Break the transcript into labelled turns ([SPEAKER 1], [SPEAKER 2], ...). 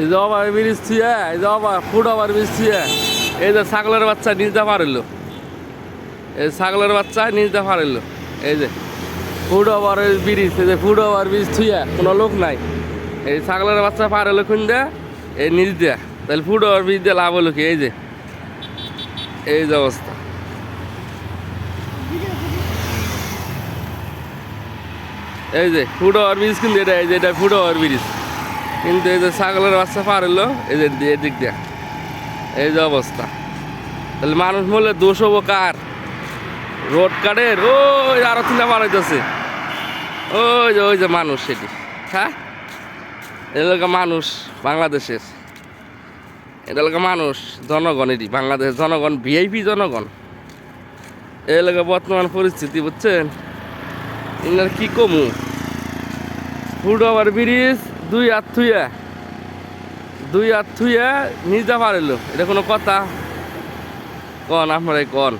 [SPEAKER 1] এই যে over bridge থুয়ে, এই যে ওভার ফুট ব্রিজ থুয়ে, এই যে ছাগলের বাচ্চা নিজটা পারিল এই ছাগলের বাচ্চা নিজটা পারিল এই যে ফুট ওভার ব্রিজ এই যে ফুট ওভার ব্রিজ থুয়ে, কোনো লোক নাই। এই ছাগলের বাচ্চা খুন দেয়া এই নিজ দেয়া তাহলে ফুট ওভার ব্রিজ দিয়ে লাভ হলো কি? এই যে এই যে অবস্থা। এই যে ফুট ওভার ব্রিজ কিন্তু এটা, এই যে এটা ফুট ওভার ব্রিজ কিন্তু এই যে ছাগলের বাচ্চা পার হলো এই যে এদিক দিয়ে। এই যে অবস্থা। তাহলে মানুষ বললে দোষ হব কার? রোড কাটের ওই আরও তিনটা পার হইতেছে। ওই যে ওই যে মানুষ সেটি হ্যাঁ? এলাকা মানুষ, বাংলাদেশের। এলাকা মানুষ, জনগণ এটি বাংলাদেশের জনগণ ভিআইপি জনগণ। এলাকা বর্তমান পরিস্থিতি, বুঝছেন? ইনার কি কমু? ফুট ওভার ব্রিজ দুই হাত থুয়ে দুই হাত থুয়ে নিজা পারিল এটা কোনো কথা? কন আপনারাই কন।